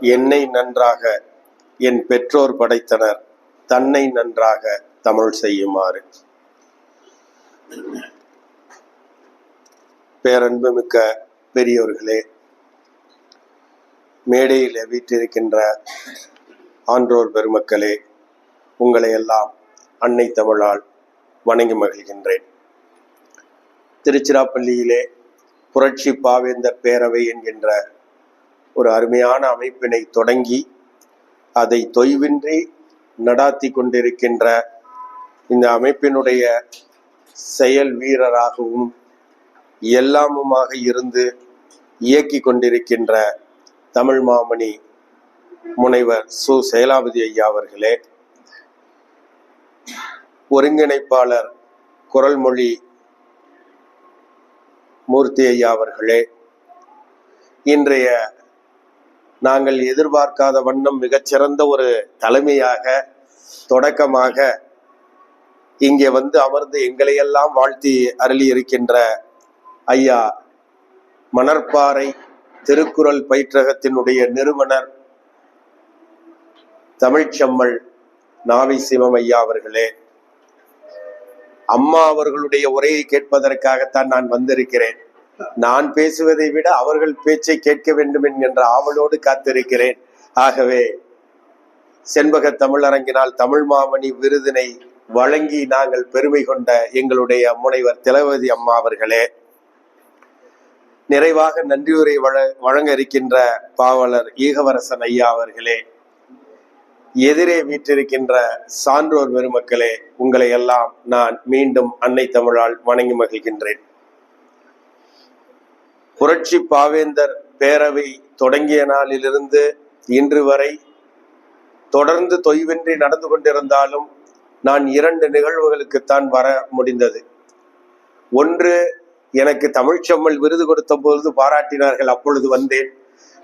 என்னை நன்றாக என் பெற்றோர் படைத்தனர் தன்னை நன்றாக தமிழ் செய்யுமாறு. பேரன்புமிக்க பெரியோர்களே மேடையில் வீற்றிருக்கின்ற ஆன்றோர் பெருமக்களே உங்களை எல்லாம் அன்னை தமிழால் வணங்கி மகிழ்கின்றேன். திருச்சிராப்பள்ளியிலே புரட்சி பாவேந்தர் பேரவை என்கின்ற ஒரு அருமையான அமைப்பினை தொடங்கி அதை தொய்வின்றி நடாத்தி கொண்டிருக்கின்ற இந்த அமைப்பினுடைய செயல் வீரராகவும் எல்லாமுமாக இருந்து இயக்கி கொண்டிருக்கின்ற தமிழ் மாமணி முனைவர் சு. செயலாபதி ஐயா அவர்களே ஒருங்கிணைப்பாளர் குரல்மொழி மூர்த்தி ஐயா அவர்களே. இன்றைய நாங்கள் எதிர்பார்க்காத வண்ணம் மிகச்சிறந்த ஒரு தலைமையாக தொடக்கமாக இங்கே வந்து அமர்ந்து எங்களையெல்லாம் வாழ்த்தி அருளி இருக்கின்ற ஐயா மணற்பாறை திருக்குறள் பயிற்றகத்தினுடைய நிறுவனர் தமிழ்ச்செம்மல் நாவி சிவம் ஐயா அவர்களே. அம்மா அவர்களுடைய உரையை கேட்பதற்காகத்தான் நான் வந்திருக்கிறேன். நான் பேசுவதை விட அவர்கள் பேச்சை கேட்க வேண்டும் என்கின்ற ஆவலோடு காத்திருக்கிறேன். ஆகவே செண்பக தமிழரங்கினால் தமிழ் மாமணி விருதினை வழங்கி நாங்கள் பெருமை கொண்ட எங்களுடைய முனைவர் திலவதி அம்மா அவர்களே நிறைவாக நன்றியுரை வழ வழங்க இருக்கின்ற பாவலர் ஈகவரசன் ஐயா அவர்களே எதிரே வீற்றிருக்கின்ற சான்றோர் பெருமக்களே உங்களை எல்லாம் நான் மீண்டும் அன்னை தமிழால் வணங்கி மகிழ்கின்றேன். புரட்சி பாவேந்தர் பேரவை தொடங்கிய நாளிலிருந்து இன்று வரை தொடர்ந்து தொய்வின்றி நடந்து கொண்டிருந்தாலும் நான் இரண்டு நிகழ்வுகளுக்குத்தான் வர முடிந்தது. ஒன்று எனக்கு தமிழ்ச்செம்மல் விருது கொடுத்த பொழுது பாராட்டினார்கள் அப்பொழுது வந்தேன்.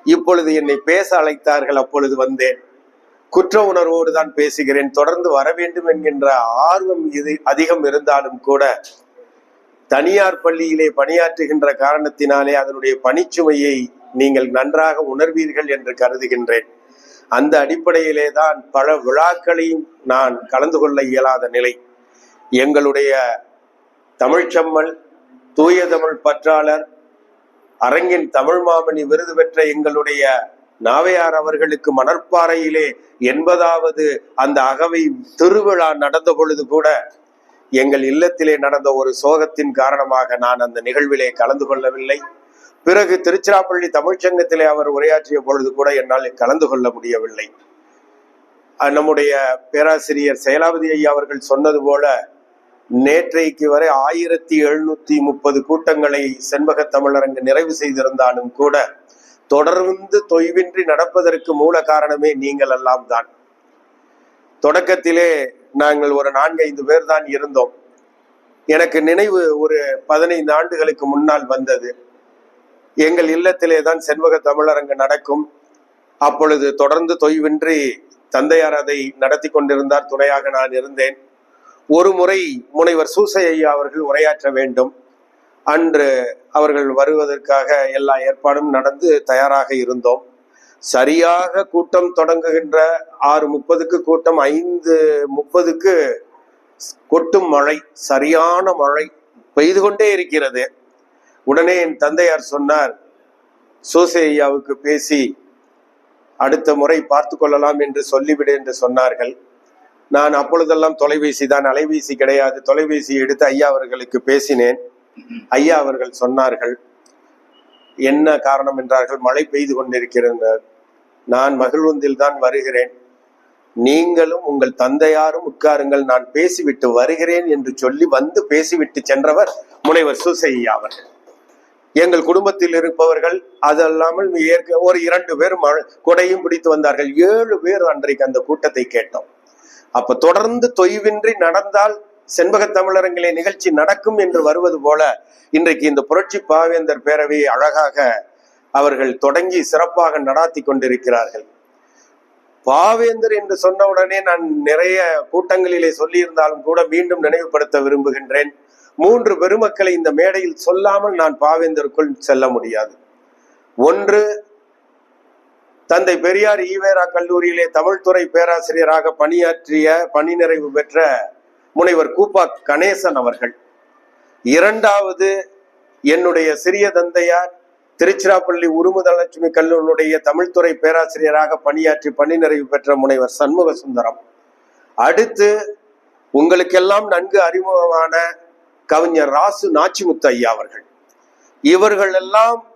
இப்பொழுது என்னை பேச அழைத்தார்கள் அப்பொழுது வந்தேன். குற்ற உணர்வோடு தான் பேசுகிறேன். தொடர்ந்து வர வேண்டும் என்கின்ற ஆர்வம் இது அதிகம் இருந்தாலும் கூட தனியார் பள்ளியிலே பணியாற்றுகின்ற காரணத்தினாலே அதனுடைய பணிச்சுமையை நீங்கள் நன்றாக உணர்வீர்கள் என்று கருதுகின்றேன். அந்த அடிப்படையிலே தான் பல விழாக்களையும் நான் கலந்து கொள்ள இயலாத நிலை. எங்களுடைய தமிழ்ச்சம்மல் தூய தமிழ் பற்றாளர் அரங்கின் தமிழ் மாமணி விருது பெற்ற எங்களுடைய நாவையார் அவர்களுக்கு மணற்பாறையிலே எண்பதாவது அந்த அகவை திருவிழா நடந்த பொழுது கூட எங்கள் இல்லத்திலே நடந்த ஒரு சோகத்தின் காரணமாக நான் அந்த நிகழ்விலே கலந்து கொள்ளவில்லை. பிறகு திருச்சிராப்பள்ளி தமிழ்ச்சங்கத்திலே அவர் உரையாற்றிய பொழுது கூட என்னால் கலந்து கொள்ள முடியவில்லை. நம்முடைய பேராசிரியர் செயலாவதி ஐயா அவர்கள் சொன்னது போல நேற்றைக்கு வரை ஆயிரத்தி எழுநூத்தி முப்பது கூட்டங்களை செண்பக தமிழரங்கு நிறைவு செய்திருந்தாலும் கூட தொடர்ந்து தொய்வின்றி நடப்பதற்கு மூல காரணமே நீங்கள் எல்லாம் தான். தொடக்கத்திலே நாங்கள் ஒரு நான்கைந்து பேர் தான் இருந்தோம். எனக்கு நினைவு ஒரு பதினைந்து ஆண்டுகளுக்கு முன்னால் வந்தது. எங்கள் இல்லத்திலே தான் செண்பக தமிழரங்கு நடக்கும். அப்பொழுது தொடர்ந்து தொய்வின்றி தந்தையார் அதை நடத்தி கொண்டிருந்தார் துணையாக நான் இருந்தேன். ஒரு முறை முனைவர் சூசை ஐயா அவர்கள் உரையாற்ற வேண்டும். அன்று அவர்கள் வருவதற்காக எல்லா ஏற்பாடும் நடந்து தயாராக இருந்தோம். சரியாக கூட்டம் தொடங்குகின்ற ஆறு முப்பதுக்கு கூட்டம் ஐந்து முப்பதுக்கு கொட்டும் மழை சரியான மழை பெய்து கொண்டே இருக்கிறது. உடனே என் தந்தையார் சொன்னார் சூசையாவுக்கு பேசி அடுத்த முறை பார்த்து கொள்ளலாம் என்று சொல்லிவிடு என்று சொன்னார்கள். நான் அப்பொழுதெல்லாம் தொலைபேசி தான் அலைபேசி கிடையாது. தொலைபேசி எடுத்து ஐயா அவர்களுக்கு பேசினேன். ஐயா அவர்கள் சொன்னார்கள் என்ன காரணம் என்றார்கள்? மழை பெய்து கொண்டிருக்கிறார் நான் மகிழ்வந்தில் தான் வருகிறேன். நீங்களும் உங்கள் தந்தையாரும் உட்காருங்கள். நான் பேசிவிட்டு வருகிறேன் என்று சொல்லி வந்து பேசிவிட்டு சென்றவர் முனைவர் சூசையா அவர்கள். எங்கள் குடும்பத்தில் இருப்பவர்கள் அது அல்லாமல் ஏற்க ஒரு இரண்டு பேர் குடையும் கொடையும் பிடித்து வந்தார்கள். ஏழு பேர் அன்றைக்கு அந்த கூட்டத்தை கேட்டோம். அப்ப தொடர்ந்து தொய்வின்றி நடந்தால் செண்பக தமிழரங்கிலே நிகழ்ச்சி நடக்கும் என்று வருவது போல இன்றைக்கு இந்த புரட்சி பாவேந்தர் பேரவையை அழகாக அவர்கள் தொடங்கி சிறப்பாக நடாத்தி கொண்டிருக்கிறார்கள். பாவேந்தர் என்று சொன்ன உடனே நான் நிறைய கூட்டங்களிலே சொல்லியிருந்தாலும் கூட மீண்டும் நினைவுபடுத்த விரும்புகின்றேன். மூன்று பெருமக்களை இந்த மேடையில் சொல்லாமல் நான் பாவேந்தருக்குள் செல்ல முடியாது. ஒன்று தந்தை பெரியார் ஈவேரா கல்லூரியிலே தமிழ்துறை பேராசிரியராக பணியாற்றிய பணி நிறைவு பெற்ற முனைவர் கூப்பா கணேசன் அவர்கள். இரண்டாவது என்னுடைய சிறிய தந்தையார் திருச்சிராப்பள்ளி உருமுதலட்சுமி கல்லூரியுடைய தமிழ்துறை பேராசிரியராக பணியாற்றி பணி நிறைவு பெற்ற முனைவர் சண்முக சுந்தரம். அடுத்து உங்களுக்கெல்லாம் நன்கு அறிமுகமான கவிஞர் ராசு நாச்சிமுத்து ஐயா அவர்கள். இவர்கள் எல்லாம்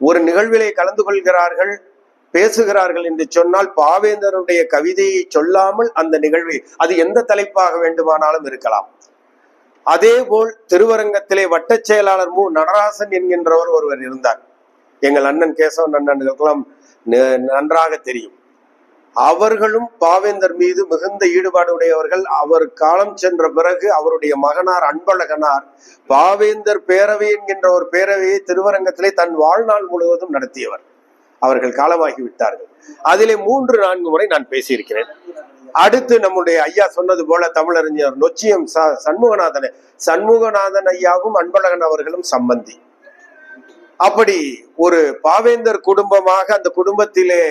ஒரு நிகழ்விலே கலந்து கொள்கிறார்கள். பேசுகிறார்கள் என்று சொன்னால் பாவேந்தருடைய கவிதையை சொல்லாமல் அந்த நிகழ்வை அது எந்த தலைப்பாக வேண்டுமானாலும் இருக்கலாம். அதேபோல் திருவரங்கத்திலே வட்டச் செயலாளர் மு. நடராசன் என்கின்றவர் ஒருவர் இருந்தார். எங்கள் அண்ணன் கேசவன் அண்ணன்களுக்கெல்லாம் ந- நன்றாக தெரியும். அவர்களும் பாவேந்தர் மீது மிகுந்த ஈடுபாடு உடையவர்கள். அவர் காலம் சென்ற பிறகு அவருடைய மகனார் அன்பழகனார் பாவேந்தர் பேரவை என்கின்ற ஒரு பேரவையை திருவரங்கத்திலே தன் வாழ்நாள் முழுவதும் நடத்தியவர். அவர்கள் காலமாகி விட்டார்கள் அதிலே மூன்று நான்கு முறை நான் பேசியிருக்கிறேன். அடுத்து நம்முடைய ஐயா சொன்னது போல தமிழறிஞர் நொச்சியம் ச சண்முகநாதன். சண்முகநாதன் ஐயாவும் அன்பழகன் அவர்களும் சம்பந்தி. அப்படி ஒரு பாவேந்தர் குடும்பமாக அந்த குடும்பத்திலே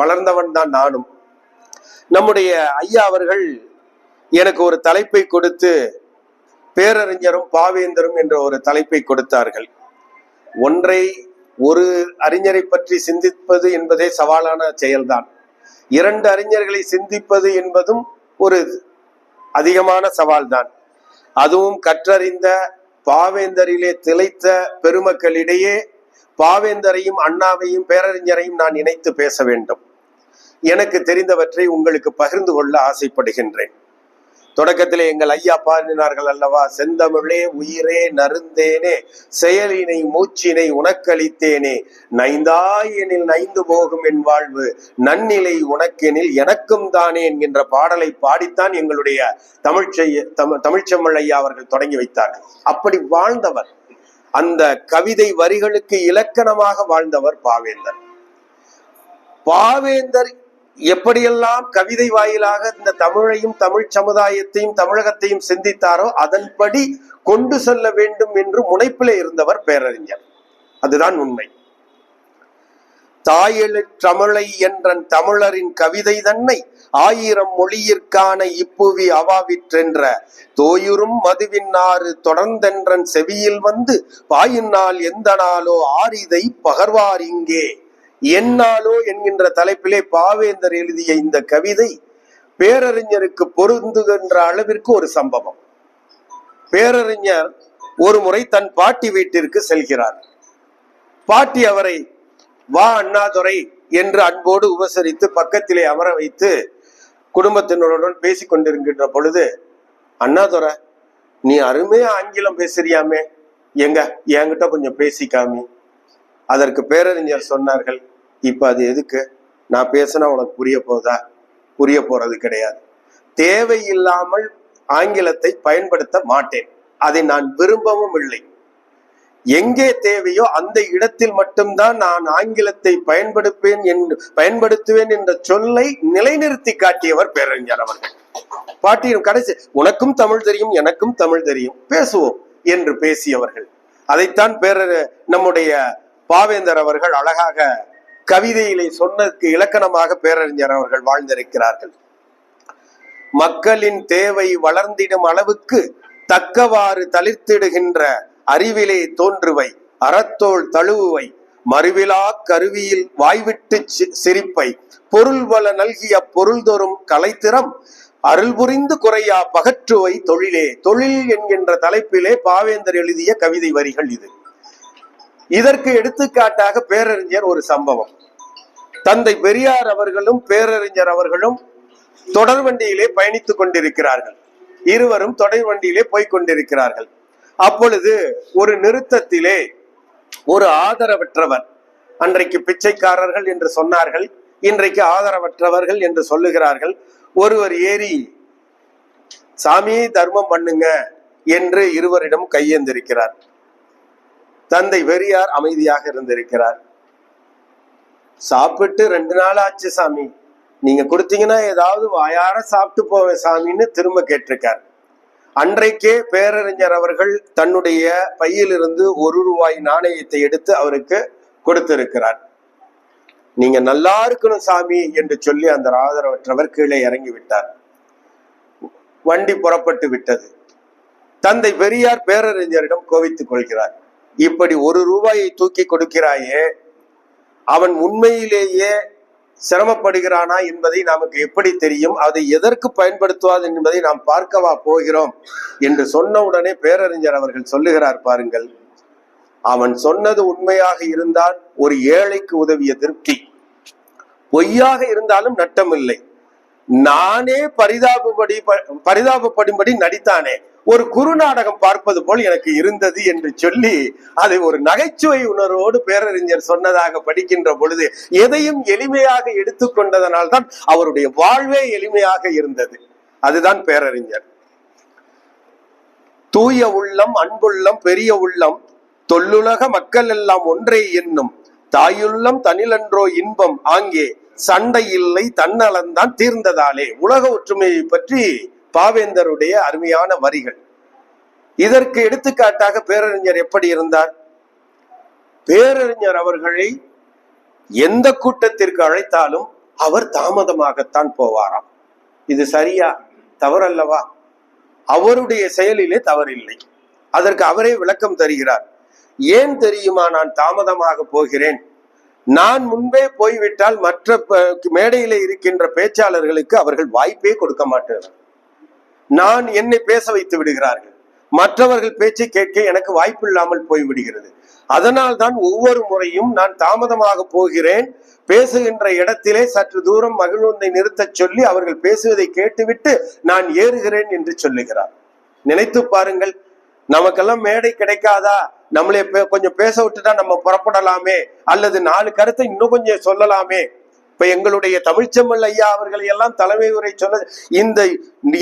வளர்ந்தவன் தான் நானும். நம்முடைய ஐயா அவர்கள் எனக்கு ஒரு தலைப்பை கொடுத்து பேரறிஞரும் பாவேந்தரும் என்ற ஒரு தலைப்பை கொடுத்தார்கள். ஒன்றை ஒரு அறிஞரை பற்றி சிந்திப்பது என்பதே சவாலான செயல்தான். இரண்டு அறிஞர்களை சிந்திப்பது என்பதும் ஒரு அதிகமான சவால்தான். அதுவும் கற்றறிந்த பாவேந்தரிலே திளைத்த பெருமக்களிடையே பாவேந்தரையும் அண்ணாவையும் பேரறிஞரையும் நான் இணைத்து பேச வேண்டும். எனக்கு தெரிந்தவற்றை உங்களுக்கு பகிர்ந்து கொள்ள ஆசைப்படுகின்றேன். தொடக்கத்திலே எங்கள் ஐயா பாடினார்கள் அல்லவா செந்தமிழே உயிரே நருந்தேனே செயலினை மூச்சினை உனக்களித்தேனே நைந்தாயெனில் நைந்து போகும் என் வாழ்வு நன்னிலை உனக்கெனில் எனக்கும் தானே என்கின்ற பாடலை பாடித்தான் எங்களுடைய தமிழ்ச்செய்ய தமிழ் தமிழ்ச்செம்மல் ஐயா அவர்கள் தொடங்கி வைத்தார்கள். அப்படி வாழ்ந்தவர் அந்த கவிதை வரிகளுக்கு இலக்கணமாக வாழ்ந்தவர் பாவேந்தர். பாவேந்தர் எப்படியெல்லாம் கவிதை வாயிலாக இந்த தமிழையும் தமிழ் சமுதாயத்தையும் தமிழகத்தையும் சிந்தித்தாரோ அதன்படி கொண்டு செல்ல வேண்டும் என்று முனைப்பிலே இருந்தவர் பேரறிஞர். அதுதான் உண்மை. தாயெழு தமிழை என்றன் தமிழரின் கவிதை தன்னை ஆயிரம் மொழியிற்கான இப்புவி அவாவிற்றென்ற தோயுறும் மதுவின்னாறு தொடர்ந்தென்றன் செவியில் வந்து பாயின்னால் எந்த நாளோ ஆரிதை பகர்வார் இங்கே. என்னாலோ என்கின்ற தலைப்பிலே பாவேந்தர் எழுதிய இந்த கவிதை பேரறிஞருக்கு பொருந்துகின்ற அளவிற்கு ஒரு சம்பவம். பேரறிஞர் ஒரு முறை தன் பாட்டி வீட்டிற்கு செல்கிறார். பாட்டி அவரை வா அண்ணாதுரை என்று அன்போடு உபசரித்து பக்கத்திலே அமர வைத்து குடும்பத்தினருடன் பேசிக் கொண்டிருக்கின்ற பொழுது அண்ணாதுரை நீ அருமையா ஆங்கிலம் பேசுறியாமே. எங்க? என்கிட்ட கொஞ்சம் பேசிக்காமி. அதற்கு பேரறிஞர் சொன்னார்கள் இப்போ அது எதுக்கு? நான் பேசினா உனக்கு புரிய போதா? புரிய போறது கிடையாது. தேவையில்லாமல் ஆங்கிலத்தை பயன்படுத்த மாட்டேன். அதை நான் விரும்பவும் இல்லை. எங்கே தேவையோ அந்த இடத்தில் மட்டும்தான் நான் ஆங்கிலத்தை பயன்படுப்பேன் என்று பயன்படுத்துவேன் என்ற சொல்லை நிலைநிறுத்தி காட்டியவர் பேரறிஞர் அவர்கள். பாட்டியும் கடைசி உனக்கும் தமிழ் தெரியும் எனக்கும் தமிழ் தெரியும். பேசுவோம் என்று பேசியவர்கள். அதைத்தான் பேர நம்முடைய பாவேந்தர் அவர்கள் அழகாக கவிதையிலே சொன்னதுக்கு இலக்கணமாக பேரறிஞர் அவர்கள் வாழ்ந்திருக்கிறார்கள். மக்களின் தேவை வளர்ந்திடும் அளவுக்கு தக்கவாறு தளிர்த்திடுகின்ற அறிவிலே தோன்றுவை அறத்தோல் தழுவுவை மறுவிலா கருவியில் வாய்விட்டு சி- சிரிப்பை பொருள் வள நல்கிய பொருள்தொறும் கலைத்திறம் அருள் புரிந்து குறையா பகற்றுவை தொழிலே தொழில் என்கின்ற தலைப்பிலே பாவேந்தர் எழுதிய கவிதை வரிகள் இது. இதற்கு எடுத்துக்காட்டாக பேரறிஞர் ஒரு சம்பவம். தந்தை பெரியார் அவர்களும் பேரறிஞர் அவர்களும் தொடர் வண்டியிலே பயணித்துக் கொண்டிருக்கிறார்கள். இருவரும் தொடர் வண்டியிலே போய்க் கொண்டிருக்கிறார்கள். அப்பொழுது ஒரு நிறுத்தத்திலே ஒரு ஆதரவற்றவர் அன்றைக்கு பிச்சைக்காரர்கள் என்று சொன்னார்கள் இன்றைக்கு ஆதரவற்றவர்கள் என்று சொல்லுகிறார்கள் ஒருவர் ஏறி சாமி தர்மம் பண்ணுங்க என்று இருவரிடம் கையெந்திருக்கிறார். தந்தை பெரியார் அமைதியாக இருந்திருக்கிறார். சாப்பிட்டு ரெண்டு நாள் ஆச்சு சாமி. நீங்க கொடுத்தீங்கன்னா ஏதாவது வாயார சாப்பிட்டு போவேன் சாமின்னு திரும்ப கேட்டிருக்கார். அன்றைக்கே பேரறிஞர் அவர்கள் தன்னுடைய பையிலிருந்து ஒரு ரூபாய் நாணயத்தை எடுத்து அவருக்கு கொடுத்திருக்கிறார். நீங்க நல்லா இருக்கணும் சாமி என்று சொல்லி அந்த ஆதரவற்றவர் கீழே இறங்கி விட்டார் வண்டி புறப்பட்டு விட்டது. தந்தை பெரியார் பேரறிஞரிடம் கோவித்துக் கொள்கிறார். இப்படி ஒரு ரூபாயை தூக்கி கொடுக்கிறாயே அவன் உண்மையிலேயே சிரமப்படுகிறானா என்பதை நமக்கு எப்படி தெரியும்? அதை எதற்கு பயன்படுத்துவாது என்பதை நாம் பார்க்கவா போகிறோம்? என்று சொன்ன உடனே பேரறிஞர் அவர்கள் சொல்லுகிறார் பாருங்கள். அவன் சொன்னது உண்மையாக இருந்தால் ஒரு ஏழைக்கு உதவிய திருப்தி. பொய்யாக இருந்தாலும் நட்டமில்லை. நானே பரிதாபப்படி பரிதாபப்படும்படி நடித்தானே. ஒரு குறுநாடகம் பார்ப்பது போல் எனக்கு இருந்தது என்று சொல்லி அதை ஒரு நகைச்சுவை உணர்வோடு பேரறிஞர் சொன்னதாக படிக்கின்ற பொழுது எதையும் எளிமையாக எடுத்துக்கொண்டதனால் தான் அவருடைய வாழ்வே எளிமையாக இருந்தது. அதுதான் பேரறிஞர். தூய உள்ளம் அன்புள்ளம் பெரிய உள்ளம் தொல்லுலக மக்கள் எல்லாம் ஒன்றே என்னும் தாயுள்ளம் தனிலன்றோ இன்பம் ஆங்கே சண்டை இல்லை தன்னலந்தான் தீர்ந்ததாலே. உலக ஒற்றுமையை பற்றி பாவேந்தருடைய அருமையான வரிகள். இதற்கு எடுத்துக்காட்டாக பேரறிஞர் எப்படி இருந்தார்? பேரறிஞர் அவர்களை எந்த கூட்டத்திற்கு அழைத்தாலும் அவர் தாமதமாகத்தான் போவாராம். இது சரியா? தவறல்லவா? அவருடைய செயலிலே தவறில்லை. அதற்கு அவரே விளக்கம் தருகிறார். ஏன் தெரியுமா நான் தாமதமாக போகிறேன்? நான் முன்பே போய்விட்டால் மற்ற மேடையில மேடையிலே இருக்கின்ற பேச்சாளர்களுக்கு அவர்கள் வாய்ப்பே கொடுக்க மாட்டார்கள். நான் என்னை பேச வைத்து விடுகிறார்கள். மற்றவர்கள் பேச்சை கேட்க எனக்கு வாய்ப்பு இல்லாமல் போய்விடுகிறது. அதனால் தான் ஒவ்வொரு முறையும் நான் தாமதமாக போகிறேன். பேசுகின்ற இடத்திலே சற்று தூரம் மகிழ்வந்தை நிறுத்தச் சொல்லி அவர்கள் பேசுவதை கேட்டுவிட்டு நான் ஏறுகிறேன் என்று சொல்லுகிறார். நினைத்து பாருங்கள் நமக்கெல்லாம் மேடை கிடைக்காதா? நம்மளே கொஞ்சம் பேச விட்டுட்டா நம்ம புறப்படலாமே? அல்லது நாலு கருத்தை இன்னும் கொஞ்சம் சொல்லலாமே? இப்ப எங்களுடைய தமிழ்ச்செம்மல் ஐயா அவர்களை எல்லாம் தலைமை உரை சொன்ன இந்த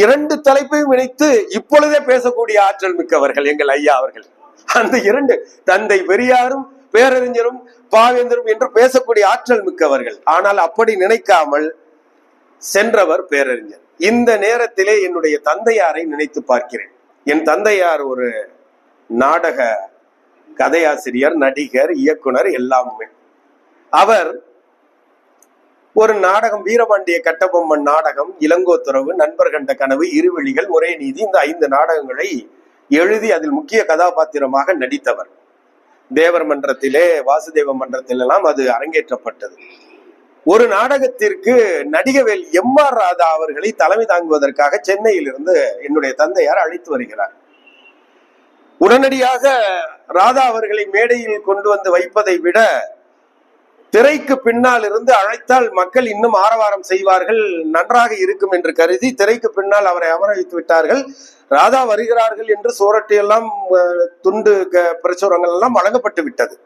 இரண்டு தலைப்பையும் இணைத்து இப்பொழுதே பேசக்கூடிய ஆற்றல் மிக்கவர்கள் எங்கள் ஐயா அவர்கள். அந்த இரண்டு தந்தை பெரியாரும் பேரறிஞரும் பாவேந்தரும் என்று பேசக்கூடிய ஆற்றல் மிக்கவர்கள். ஆனால் அப்படி நினைக்காமல் சென்றவர் பேரறிஞர். இந்த நேரத்திலே என்னுடைய தந்தையாரை நினைத்து பார்க்கிறேன். என் தந்தையார் ஒரு நாடக கதையாசிரியர் நடிகர் இயக்குனர் எல்லாமே அவர் ஒரு நாடகம் வீரபாண்டிய கட்டபொம்மன் நாடகம் இளங்கோத்துறவு நண்பர் கண்ட கனவு இருவெளிகள் ஒரே நீதி இந்த ஐந்து நாடகங்களை எழுதி அதில் முக்கிய கதாபாத்திரமாக நடித்தவர். தேவர் மன்றத்திலே வாசுதேவ மன்றத்திலெல்லாம் அது அரங்கேற்றப்பட்டது. ஒரு நாடகத்திற்கு நடிகவேல் எம் ஆர் ராதா அவர்களை தலைமை தாங்குவதற்காக சென்னையிலிருந்து என்னுடைய தந்தையார் அழைத்து வருகிறார். உடனடியாக ராதா அவர்களை மேடையில் கொண்டு வந்து வைப்பதை விட திரைக்கு பின்னால் இருந்து அழைத்தால் மக்கள் இன்னும் ஆரவாரம் செய்வார்கள் நன்றாக இருக்கும் என்று கருதி திரைக்கு பின்னால் அவரை அமர வைத்து விட்டார்கள். ராதா வருகிறார்கள் என்று சோரட்டியெல்லாம் துண்டு க- பிரசுரங்கள் எல்லாம் வழங்கப்பட்டு விட்டது.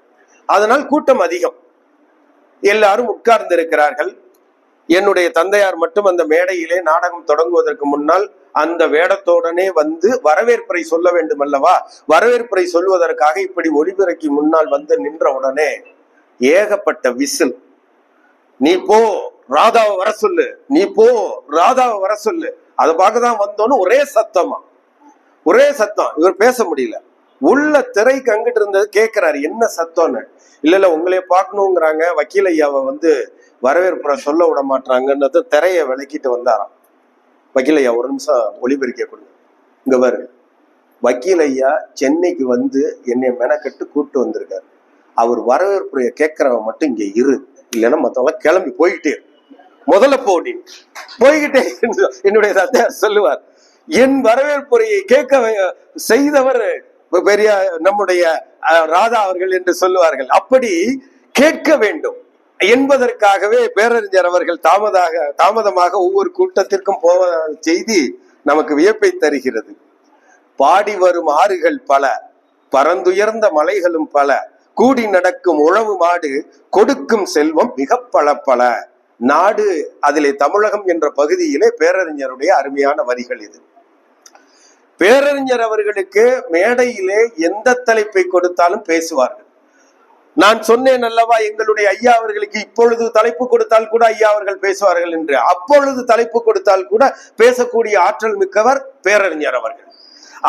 அதனால் கூட்டம் அதிகம். எல்லாரும் உட்கார்ந்திருக்கிறார்கள். என்னுடைய தந்தையார் மட்டும் அந்த மேடையிலே நாடகம் தொடங்குவதற்கு முன்னால் அந்த வேடத்தோடனே வந்து வரவேற்புரை சொல்ல வேண்டும் அல்லவா வரவேற்புரை சொல்வதற்காக இப்படி ஒளிபெருக்கி முன்னால் வந்து நின்ற உடனே ஏகப்பட்ட விசில். நீ போ ராதாவை வர சொல்லு. நீ போ ராதாவை வர சொல்லு. அதை பார்க்க தான் வந்தோன்னு ஒரே சத்தமா. ஒரே சத்தம். இவர் பேச முடியல. உள்ள திரைக்கு அங்கிட்டு இருந்தது கேட்கிறாரு என்ன சத்தம்னு? இல்ல இல்ல உங்களைய பார்க்கணுங்கிறாங்க. வக்கீல் ஐயாவை வந்து வரவேற்புற சொல்ல விட மாட்டாங்கன்னது திரையை விளக்கிட்டு வந்தாராம். வக்கீல் ஐயா ஒரு நிமிஷம் ஒளிபெருக்க கொடுங்க. இங்க பாரு. வக்கீல் ஐயா சென்னைக்கு வந்து என்னை மெனக்கட்டு கூப்பிட்டு வந்திருக்காரு. அவர் வரவேற்புரைய கேட்கறவன் மட்டும் இங்க இரு. இல்லைன்னா மத்தவங்க கிளம்பி போய்கிட்டே முதல்ல போ போய்கிட்டே என்னுடைய தந்தையார் சொல்லுவார் என் வரவேற்புரையை கேட்க செய்தவர் பெரிய நம்முடைய ராதா அவர்கள் என்று சொல்லுவார்கள். அப்படி கேட்க வேண்டும். என்பதற்காகவே பேரறிஞர் அவர்கள் தாமதாக தாமதமாக ஒவ்வொரு கூட்டத்திற்கும் போவ செய்தி நமக்கு வியப்பை தருகிறது. பாடி வரும் ஆறுகள் பல பரந்துயர்ந்த மலைகளும் பல கூடி நடக்கும் உழவு மாடு கொடுக்கும் செல்வம் மிக பல பல நாடு அதிலே தமிழகம் என்ற பகுதியிலே பேரறிஞருடைய அருமையான வரிகள் இது. பேரறிஞர் அவர்களுக்கு மேடையிலே எந்த தலைப்பை கொடுத்தாலும் பேசுவார்கள். நான் சொன்னேன் அல்லவா எங்களுடைய ஐயா அவர்களுக்கு இப்பொழுது தலைப்பு கொடுத்தால் கூட ஐயா அவர்கள் பேசுவார்கள் என்று. அப்பொழுது தலைப்பு கொடுத்தால் கூட பேசக்கூடிய ஆற்றல் மிக்கவர் பேரறிஞர் அவர்கள்.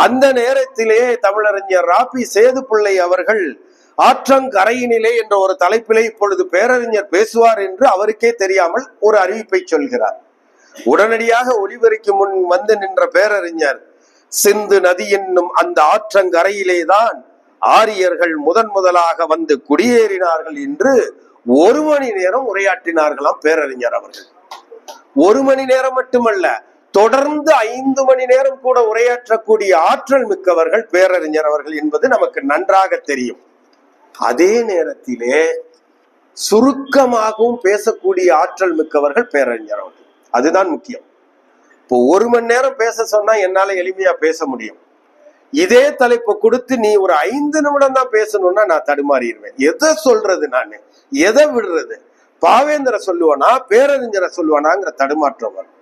அந்த நேரத்திலே தமிழறிஞர் ராபி சேது பிள்ளை அவர்கள் ஆற்றங்கரையினிலே என்ற ஒரு தலைப்பிலே இப்பொழுது பேரறிஞர் பேசுவார் என்று அவருக்கே தெரியாமல் ஒரு அறிவிப்பை சொல்கிறார். உடனடியாக ஒளிவருக்கு முன் வந்து நின்ற பேரறிஞர் சிந்து நதி என்னும் அந்த ஆற்றங்கரையிலேதான் ஆரியர்கள் முதன் முதலாக வந்து குடியேறினார்கள் என்று ஒரு மணி நேரம் உரையாற்றினார்களாம் பேரறிஞர் அவர்கள். ஒரு மணி நேரம் மட்டுமல்ல தொடர்ந்து ஐந்து மணி நேரம் கூட உரையாற்றக்கூடிய ஆற்றல் மிக்கவர்கள் பேரறிஞர் அவர்கள் என்பது நமக்கு நன்றாக தெரியும். அதே நேரத்திலே சுருக்கமாகவும் பேசக்கூடிய ஆற்றல் மிக்கவர்கள் பேரறிஞர் அவர்கள். அதுதான் முக்கியம். இப்போ ஒரு மணி நேரம் பேச சொன்னா என்னால எளிமையா பேச முடியும். இதே தலைப்பை கொடுத்து நீ ஒரு ஐந்து நிமிடம் தான் பேசணும்னா நான் தடுமாறிடுவேன். எதை சொல்றது நான்? எதை விடுறது? பாவேந்திர சொல்லுவானா? பேரறிஞரை சொல்லுவானாங்கிற தடுமாற்றம் வரும்.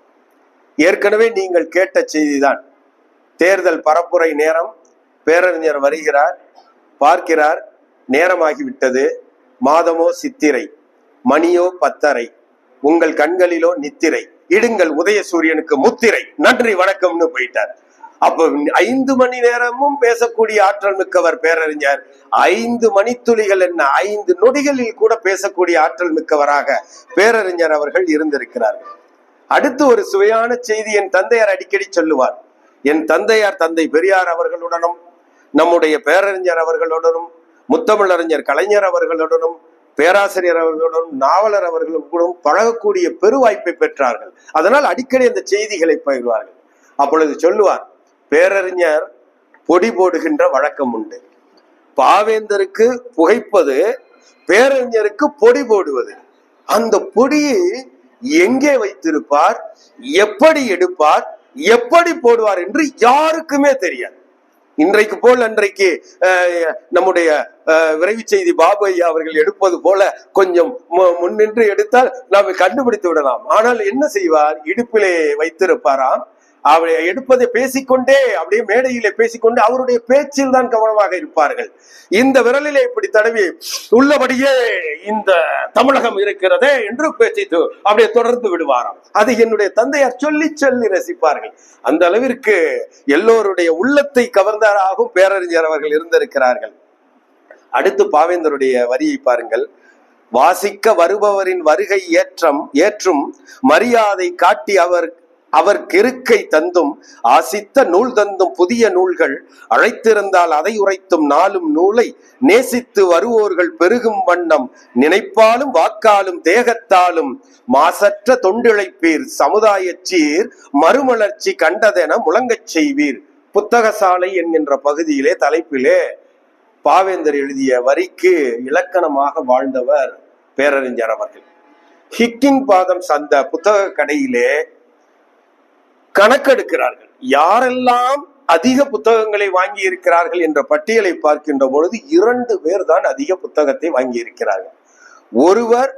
ஏற்கனவே நீங்கள் கேட்ட செய்திதான். தேர்தல் பரப்புரை நேரம் பேரறிஞர் வருகிறார் பார்க்கிறார் நேரமாகிவிட்டது. மாதமோ சித்திரை மணியோ பத்தரை உங்கள் கண்களிலோ நித்திரை இடுங்கள் உதயசூரியனுக்கு முத்திரை. நன்றி வணக்கம்னு போயிட்டார். அப்ப ஐந்து மணி நேரமும் பேசக்கூடிய ஆற்றல் மிக்கவர் பேரறிஞர். ஐந்து மணித்துளிகள் என்ன? ஐந்து நொடிகளில் கூட பேசக்கூடிய ஆற்றல் மிக்கவராக பேரறிஞர் அவர்கள் இருந்திருக்கிறார்கள் அடுத்து ஒரு சுவையான செய்தி என் தந்தையார் அடிக்கடி சொல்லுவார். என் தந்தையார் தந்தை பெரியார் அவர்களுடனும் நம்முடைய பேரறிஞர் அவர்களுடனும் முத்தமிழறிஞர் கலைஞர் அவர்களுடனும் பேராசிரியர் அவர்களுடனும் நாவலர் அவர்களுடன் பழகக்கூடிய பெருவாய்ப்பை பெற்றார்கள். அதனால் அடிக்கடி அந்த செய்திகளை பகிர்வார்கள். அப்பொழுது சொல்லுவார் பேரறிஞர் பொடி போடுகின்ற வழக்கம் உண்டு. பாவேந்தருக்கு புகைப்பது பேரறிஞருக்கு பொடி போடுவது. அந்த பொடியை எங்கே வைத்திருப்பார் எப்படி எடுப்பார் எப்படி போடுவார் என்று யாருக்குமே தெரியாது. இன்றைக்கு போல் அன்றைக்கு அஹ், நம்முடைய அஹ், விரைவு செய்தி பாபு ஐயா அவர்கள் எடுப்பது போல கொஞ்சம் மு- முன்னின்று எடுத்தால் நாம் கண்டுபிடித்து விடலாம். ஆனால் என்ன செய்வார்? இடுப்பிலே வைத்திருப்பாராம். அவரை எடுப்பதை பேசிக்கொண்டே அப்படியே மேடையிலே பேசிக்கொண்டு அவருடைய பேச்சில் தான் கவனமாக இருப்பார்கள். இந்த விரலிலே இப்படி தடவி உள்ளபடியே இந்த தமிழகம் இருக்கிறதே என்று பேச்சை அப்படியே தொடர்ந்து விடுவாராம். அது என்னுடைய தந்தையார் சொல்லி சொல்லி ரசிப்பார்கள். அந்த அளவிற்கு எல்லோருடைய உள்ளத்தை கவர்ந்தாராகவும் பேரறிஞர் அவர்கள் இருந்திருக்கிறார்கள். அடுத்து பாவேந்தருடைய வரியை பாருங்கள். வாசிக்க வருபவரின் வருகை ஏற்றம் ஏற்றும் மரியாதை காட்டி அவர் அவர் கிருக்கை தந்தும் ஆசித்த நூல் தந்தும் புதிய நூல்கள் அழைத்திருந்தால் அதை உரைத்தும் நாளும் நூலை நேசித்து வருவோர்கள் பெருகும் வண்ணம் நினைப்பாலும் வாக்காலும் தேகத்தாலும் மாசற்ற தொண்டிழைப்பீர். சமுதாய சீர் மறுமலர்ச்சி கண்டதென முழங்கச் செய்வீர். புத்தகசாலை என்கின்ற பகுதியிலே தலைப்பிலே பாவேந்தர் எழுதிய வரிக்கு இலக்கணமாக வாழ்ந்தவர் பேரறிஞர் அவர்கள். ஹிக்கின் பாதம் சந்த புத்தக கடையிலே கணக்கெடுக்கிறார்கள். யாரெல்லாம் அதிக புத்தகங்களை வாங்கி இருக்கிறார்கள் என்ற பட்டியலை பார்க்கின்ற பொழுது இரண்டு பேர் தான் அதிக புத்தகத்தை வாங்கி இருக்கிறார்கள் ஒருவர்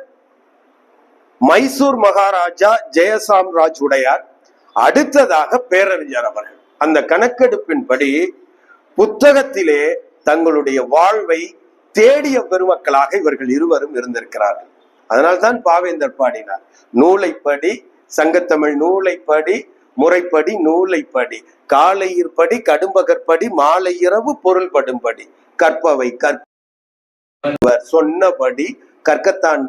மைசூர் மகாராஜா ஜெயசாம் ராஜ் உடையார் அடுத்ததாக பேரறிஞர் அவர்கள். அந்த கணக்கெடுப்பின்படி புத்தகத்திலே தங்களுடைய வாழ்வை தேடிய பெருமக்களாக இவர்கள் இருவரும் இருந்திருக்கிறார்கள். அதனால்தான் பாவேந்தர் பாடினார். நூலைப்படி சங்கத்தமிழ் நூலைப்படி முறைப்படி நூலைப்படி காலையிற்படி கடும்பகற்படி மாலை இரவு பொருள் படும்படி கற்பவை கற்பவர் சொன்னபடி கற்கத்தான்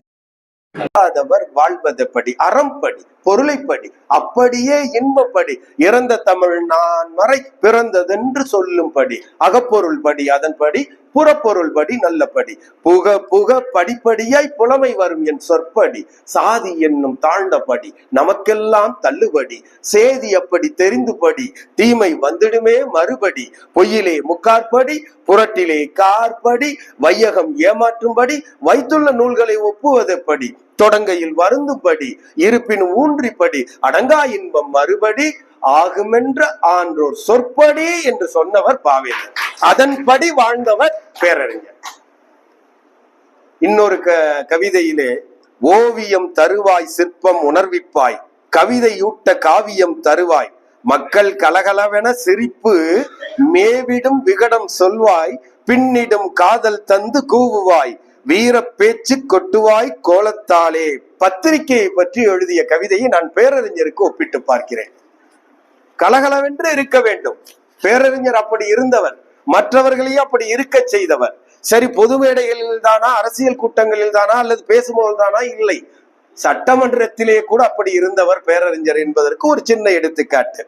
இல்லாதவர் வாழ்வதப்படி அறம்படி பொருளைப்படி அப்படியே இன்பப்படி இறந்த தமிழ் நான் மறை பிறந்ததென்று சொல்லும்படி அகப்பொருள் படி அதன்படி புறப்பொருள் படி நல்லபடி. புக புக படிப்படியாய் புலமை வரும் என் சொற்படி. சாதி என்னும் தாழ்ந்தபடி. நமக்கெல்லாம் தள்ளுபடி. சேதி அப்படி தெரிந்துபடி. தீமை வந்துடுமே மறுபடி. பொய்யிலே முக்காற்படி புரட்டிலே கார்படி வையகம் ஏமாற்றும்படி. வைத்துள்ள நூல்களை ஒப்புவதெப்படி. தொடங்கையில் வருந்துபடி இருப்பினும் ஊன்றிப்படி அடங்கா இன்பம் மறுபடி ஆகுமென்ற ஆன்றோர் சொற்படி என்று சொன்னவர் பாவேந்தர். அதன்படி வாழ்ந்தவர் பேரறிஞர். இன்னொரு க கவிதையிலே ஓவியம் தருவாய் சிற்பம் உணர்விப்பாய் கவிதையூட்ட காவியம் தருவாய் மக்கள் கலகலவென சிரிப்பு மேவிடும் விகடம் சொல்வாய் பின்னிடும் காதல் தந்து கூவுவாய் வீர பேச்சு கொட்டுவாய் கோலத்தாலே. பத்திரிகையை பற்றி எழுதிய கவிதையை நான் பேரறிஞருக்கு ஒப்பிட்டு பார்க்கிறேன். கலகலவென்று இருக்க வேண்டும். பேரறிஞர் அப்படி இருந்தவர் மற்றவர்களையும் அப்படி இருக்க செய்தவர். சரி பொது மேடைகளில் தானா அரசியல் கூட்டங்களில் தானா அல்லது பேசும்போது தானா? இல்லை. சட்டமன்றத்திலே கூட அப்படி இருந்தவர் பேரறிஞர் என்பதற்கு ஒரு சின்ன எடுத்துக்காட்டு.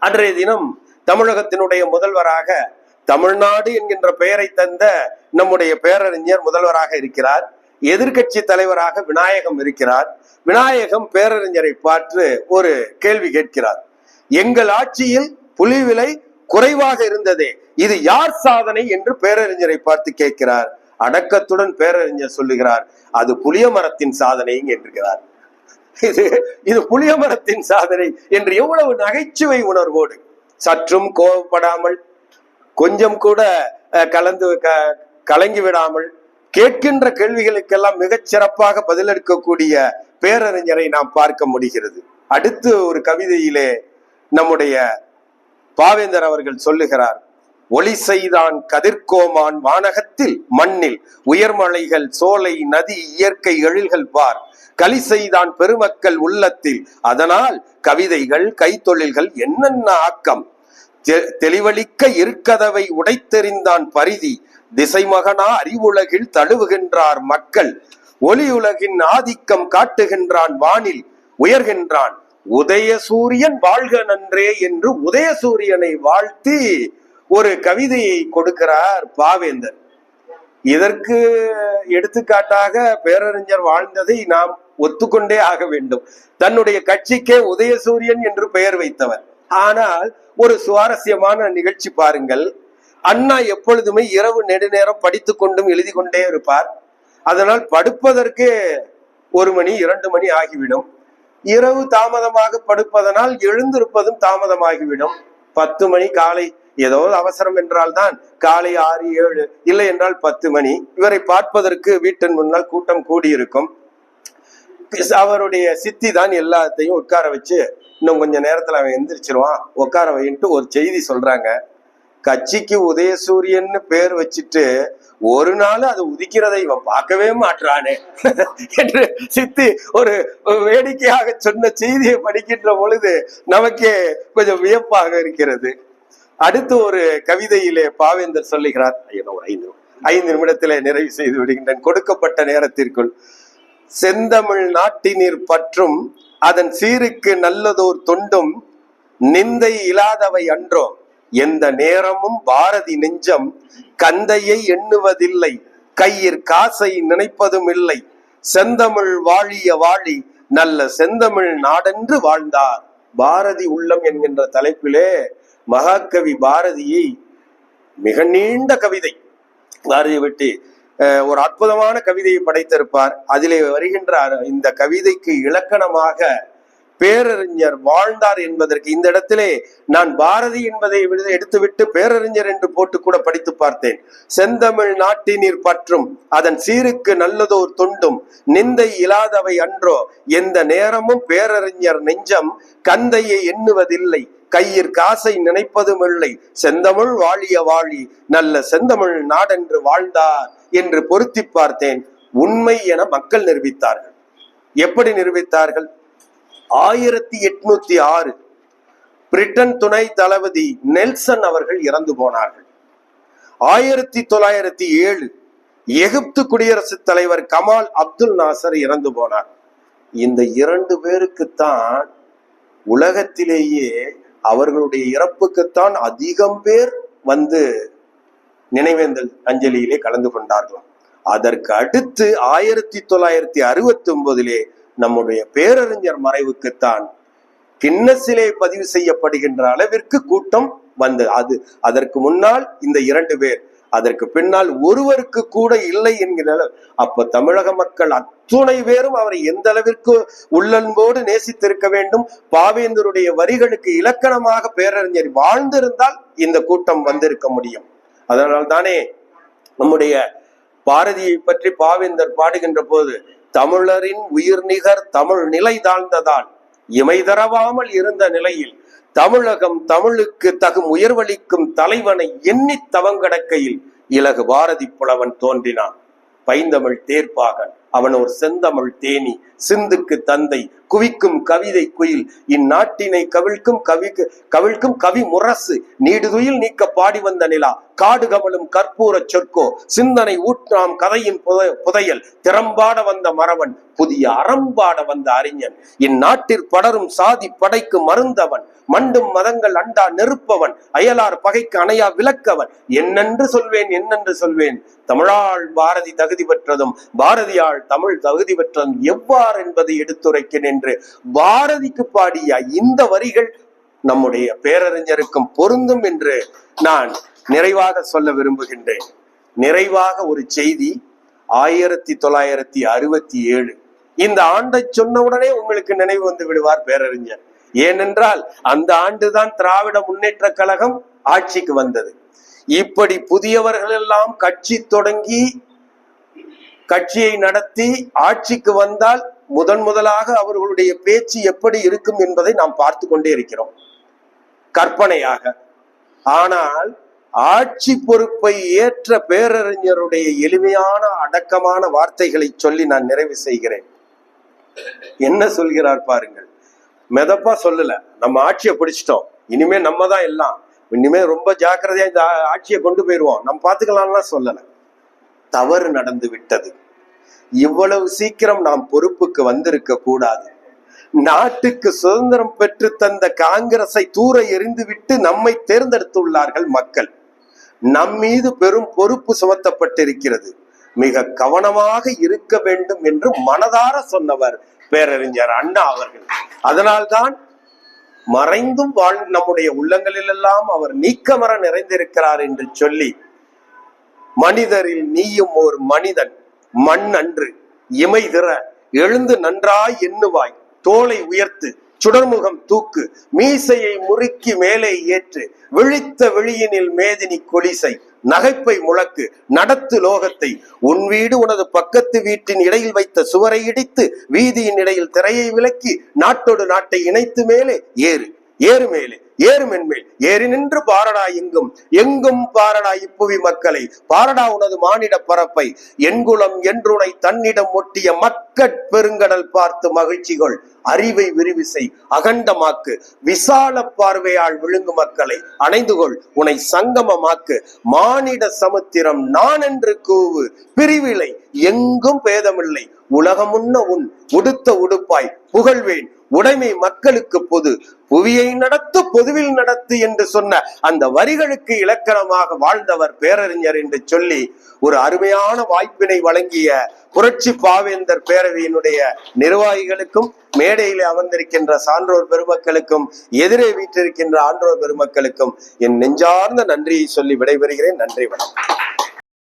அன்றைய தினம் தமிழகத்தினுடைய முதல்வராக தமிழ்நாடு என்கின்ற பெயரை தந்த நம்முடைய பேரறிஞர் முதல்வராக இருக்கிறார். எதிர்கட்சி தலைவராக விநாயகம் இருக்கிறார். விநாயகம் பேரறிஞரை பார்த்து ஒரு கேள்வி கேட்கிறார். எங்கள் ஆட்சியில் புலி விலை குறைவாக இருந்ததே இது யார் சாதனை என்று பேரறிஞரை பார்த்து கேட்கிறார். அடக்கத்துடன் பேரறிஞர் சொல்லுகிறார் அது புளிய மரத்தின் சாதனை என்கிறார் இது இது புளிய மரத்தின் சாதனை என்று எவ்வளவு நகைச்சுவை உணர்வோடு சற்றும் கோபப்படாமல் கொஞ்சம் கூட கலந்து க- கலங்கி விடாமல் கேட்கின்ற கேள்விகளுக்கெல்லாம் மிகச் சிறப்பாக பதிலளிக்கக்கூடிய பேரறிஞரை நாம் பார்க்க முடிகிறது. அடுத்து ஒரு கவிதையிலே நம்முடைய பாவேந்தர் அவர்கள் சொல்லுகிறார் ஒளி செய்தான் கதிர்கோமான் வானகத்தில் மண்ணில் உயர்மலைகள் சோலை நதி இயற்கை எழில்கள் பார். கலி செய்தான் பெருமக்கள் உள்ளத்தில் அதனால் கவிதைகள் கைத்தொழில்கள் என்னென்ன ஆக்கம் தெளிவளிக்க இருக்கதவை உடைத்தெறிந்தான் பரிதி. திசைமகனா அறிவுலகில் தழுவுகின்றார் மக்கள். ஒளியுலகின் ஆதிக்கம் காட்டுகின்றான் வானில் உயர்கின்றான். உதய சூரியன் வாழ்க நன்றே என்று உதய சூரியனை வாழ்த்தி ஒரு கவிதையை கொடுக்கிறார் பாவேந்தர். இதற்கு எடுத்துக்காட்டாக பேரறிஞர் வாழ்ந்ததை நாம் ஒத்துக்கொண்டே ஆக வேண்டும். தன்னுடைய கட்சிக்கே உதயசூரியன் என்று பெயர் வைத்தவர். ஆனால் ஒரு சுவாரஸ்யமான நிகழ்ச்சி பாருங்கள். அண்ணா எப்பொழுதுமே இரவு நெடுநேரம் படித்து கொண்டும் எழுதி கொண்டே இருப்பார். அதனால் படுப்பதற்கு ஒரு மணி இரண்டு மணி ஆகிவிடும். இரவு தாமதமாக படுப்பதனால் எழுந்திருப்பதும் தாமதமாகிவிடும். பத்து மணி காலை ஏதோ அவசரம் என்றால் தான் காலை ஆறு ஏழு இல்லை என்றால் பத்து மணி. இவரை பார்ப்பதற்கு வீட்டின் முன்னால் கூட்டம் கூடியிருக்கும். அவருடைய சித்தி தான் எல்லாத்தையும் உட்கார வச்சு இன்னும் கொஞ்ச நேரத்துல அவன் எந்திரிச்சிருவான். உட்கார வைன்ட்டு ஒரு செய்தி சொல்றாங்க. கட்சிக்கு உதயசூரியன்னு பேர் வச்சுட்டு ஒரு நாள் அது உதிக்கிறதை இவன் பார்க்கவே மாட்டானே என்று சித்தி ஒரு வேடிக்கையாக சொன்ன செய்தியை படிக்கின்ற பொழுது நமக்கே கொஞ்சம் வியப்பாக இருக்கிறது. அடுத்து ஒரு கவிதையிலே பாவேந்தர் சொல்லுகிறார். ஐயோ, ஒரு ஐந்து ஐந்து நிமிடத்திலே நிறைவு செய்து விடுகின்றேன். கொடுக்கப்பட்ட நேரத்திற்குள். செந்தமிழ் நாட்டினர் பற்றும் அதன் சீருக்கு நல்லதோர் தொண்டும் நிந்தை இல்லாதவை அன்றோ. எந்த நேரமும் பாரதி நெஞ்சம் கந்தையை எண்ணுவதில்லை. கையிற் காசை நினைப்பதும் இல்லை. செந்தமிழ் வாழிய வாழி நல்ல செந்தமிழ் நாடென்று வாழ்ந்தார். பாரதி உள்ளம் என்கின்ற தலைப்பிலே மகாகவி பாரதியை மிக நீண்ட கவிதை. பாரதியை விட்டு ஒரு அற்புதமான கவிதையை படைத்திருப்பார். அதிலே வருகின்ற இந்த கவிதைக்கு இலக்கணமாக பேரறிஞர் வாழ்ந்தார் என்பதற்கு இந்த இடத்திலே நான் பாரதி என்பதை விட- எடுத்துவிட்டு பேரறிஞர் என்று போட்டு கூட படித்து பார்த்தேன். செந்தமிழ் நாட்டினீர் பற்றும் அதன் சீருக்கு நல்லதோர் தொண்டும் நிந்தை இல்லாதவை அன்றோ எந்த நேரமும் பேரறிஞர் நெஞ்சம் கந்தையை எண்ணுவதில்லை. கையிற் காசை நினைப்பதும் இல்லை செந்தமிழ் வாழிய வாழி நல்ல செந்தமிழ் நாடென்று வாழ்ந்தார். என்று பொருத்தி பார்த்தேன். உண்மை என மக்கள் நிரூபித்தார்கள். எப்படி நிரூபித்தார்கள்? ஆயிரத்தி எட்நூத்தி ஆறு பிரிட்டன் துணை தளபதி நெல்சன் அவர்கள் இறந்து போனார்கள். ஆயிரத்தி தொள்ளாயிரத்தி ஏழு எகிப்து குடியரசுத் தலைவர் கமால் அப்துல் நாசர் இறந்து போனார். இந்த இரண்டு பேருக்குத்தான் உலகத்திலேயே அவர்களுடைய இறப்புக்குத்தான் அதிகம் பேர் வந்து நினைவேந்தல் அஞ்சலியிலே கலந்து கொண்டார்களாம் அதற்கு அடுத்து ஆயிரத்தி தொள்ளாயிரத்தி அறுபத்தி ஒன்பதிலே நம்முடைய பேரறிஞர் மறைவுக்குத்தான் கின்னஸிலே பதிவு செய்யப்படுகின்ற அளவிற்கு கூட்டம் வந்தது அது அதற்கு முன்னால் இந்த இரண்டு பேர் அதற்கு பின்னால் ஒருவருக்கு கூட இல்லை என்கிற அளவு. அப்ப தமிழக மக்கள் அத்துணை பேரும் அவரை எந்த அளவிற்கு உள்ளன்போடு நேசித்திருக்க வேண்டும் பாவேந்தருடைய வரிகளுக்கு இலக்கணமாக பேரறிஞர் வாழ்ந்திருந்தால் இந்த கூட்டம் வந்திருக்க முடியும் அதனால் தானே நம்முடைய பாரதியை பற்றி பாவேந்தர் பாடுகின்ற போது தமிழரின் உயிர்நிகர் தமிழ் நிலை தாழ்ந்ததால் இமை தரவாமல் இருந்த நிலையில் தமிழகம் தமிழுக்கு தகும் உயர்வளிக்கும் தலைவனை எண்ணித் தவங்கடக்கையில் இலகு பாரதி புலவன் தோன்றினான். பைந்தமிழ் தேர்ப்பாகன். அவன் ஒரு செந்தமிழ் தேனி சிந்துக்கு தந்தை குவிக்கும் கவிதை குயில் இந்நாட்டினை கவிழ்க்கும் கவிக்கு கவிழ்க்கும் கவி முரசு நீடுதுயில் நீக்க பாடி வந்த நிலா காடு கமலும் கற்பூர சொற்கோ சிந்தனை ஊற்றாம் கதையின் புதை புதையல் திறம்பாட வந்த மறவன் புதிய அறம்பாட வந்த அறிஞன் இந்நாட்டிற் படரும் சாதி படைக்கு மருந்தவன் மண்டும் மதங்கள் அண்டா நெருப்பவன் அயலார் பகைக்கு அணையா விளக்கவன். என்னென்று சொல்வேன் என்னென்று சொல்வேன்? தமிழாள் பாரதி தகுதி பெற்றதும் பாரதியாள் தமிழ் தகுதி பெற்றதும் எவ்வாறு என்பதை எடுத்துரைக்கிறேன் என்று பாரதிக்கு பாடிய இந்த வரிகள் நம்முடைய பேரறிஞருக்கும் பொருந்தும் என்று நான் நிறைவாக சொல்ல விரும்புகின்றேன். நிறைவாக ஒரு செய்தி ஆயிரத்தி தொள்ளாயிரத்தி அறுபத்தி ஏழு. இந்த ஆண்டை சொன்னவுடனே உங்களுக்கு நினைவு வந்து விடுவார் பேரறிஞர். ஏனென்றால் அந்த ஆண்டுதான் திராவிட முன்னேற்ற கழகம் ஆட்சிக்கு வந்தது. இப்படி புதியவர்கள் எல்லாம் கட்சி தொடங்கி கட்சியை நடத்தி ஆட்சிக்கு வந்தால் முதன் முதலாக அவர்களுடைய பேச்சு எப்படி இருக்கும் என்பதை நாம் பார்த்து கொண்டே இருக்கிறோம். கற்பனையாக. ஆனால் ஆட்சி பொறுப்பை ஏற்ற பேரறிஞருடைய எளிமையான அடக்கமான வார்த்தைகளை சொல்லி நான் நிறைவு செய்கிறேன். என்ன சொல்கிறார் பாருங்கள். மெதப்பா சொல்லல. நம்ம ஆட்சியை பிடிச்சிட்டோம். இனிமே நம்ம தான் எல்லாம். இனிமே ரொம்ப ஜாக்கிரதையா இந்த ஆட்சியை கொண்டு போயிருவோம். நம்ம பாத்துக்கலாம்லாம் சொல்லல. தவறு நடந்து விட்டது. இவ்வளவு சீக்கிரம் நாம் பொறுப்புக்கு வந்திருக்க கூடாது. நாட்டுக்கு சுதந்திரம் பெற்று தந்த காங்கிரஸை தூர எறிந்துவிட்டு நம்மை தேர்ந்தெடுத்துள்ளார்கள் மக்கள். நம் மீது பெரும் பொறுப்பு சுமத்தப்பட்டிருக்கிறது. மிக கவனமாக இருக்க வேண்டும் என்று மனதார சொன்னவர் பேரறிஞர் அண்ணா அவர்கள். அதனால்தான் மறைந்தும் வாழ் நம்முடைய உள்ளங்களிலெல்லாம் அவர் நீக்கமர நிறைந்திருக்கிறார் என்று சொல்லி மனிதரில் நீயும் ஒரு மனிதன் மண் அன்று இமை திற எழுந்து நன்றாய் எண்ணுவாய் தோலை உயர்த்து சுடர்முகம் தூக்கு மீசையை முறுக்கி மேலே ஏற்று விழித்த விழியினில் மேதினி கொலிசை நகைப்பை முழக்கு நடத்து லோகத்தை உன் வீடு உனது பக்கத்து வீட்டின் இடையில் வைத்த சுவரை இடித்து வீதியின் இடையில் திரையை விலக்கி நாட்டோடு நாட்டை இணைத்து மேலே ஏறு ஏறு மேலே. ஏறு மென்மேல் ஏறி நின்று பாரடா எங்கும். எங்கும் பாரடா இப்புவி மக்களை. பாரடா உனது மானிட பரப்பை. எண்குளம் என்றுனை தன்னிடம் ஒட்டிய மக்கட் பெருங்கடல் பார்த்து மகிழ்ச்சிகள். அறிவை விரிவிசை. அகண்டமாக்கு. விசால பார்வையால் விழுங்கு மக்களை. அணைந்துகொள். உனை சங்கமமாக்கு. மானிட சமுத்திரம் நான் என்று கூவு. பிரிவிலை. எங்கும் பேதமில்லை. உலகமுன்ன உன் உடுத்த உடுப்பாய் புகழ்வேன். உடைமை மக்களுக்கு பொது. புவியை நடத்து பொதுவில் நடத்து என்று சொன்ன அந்த வரிகளுக்கு இலக்கணமாக வாழ்ந்தவர் பேரறிஞர் என்று சொல்லி ஒரு அருமையான வாய்ப்பினை வழங்கிய புரட்சி பாவேந்தர் பேரவையினுடைய நிர்வாகிகளுக்கும் மேடையிலே அமர்ந்திருக்கின்ற சான்றோர் பெருமக்களுக்கும் எதிரே வீற்றிருக்கின்ற ஆன்றோர் பெருமக்களுக்கும் என் நெஞ்சார்ந்த நன்றியை சொல்லி விடைபெறுகிறேன். நன்றி வணக்கம்.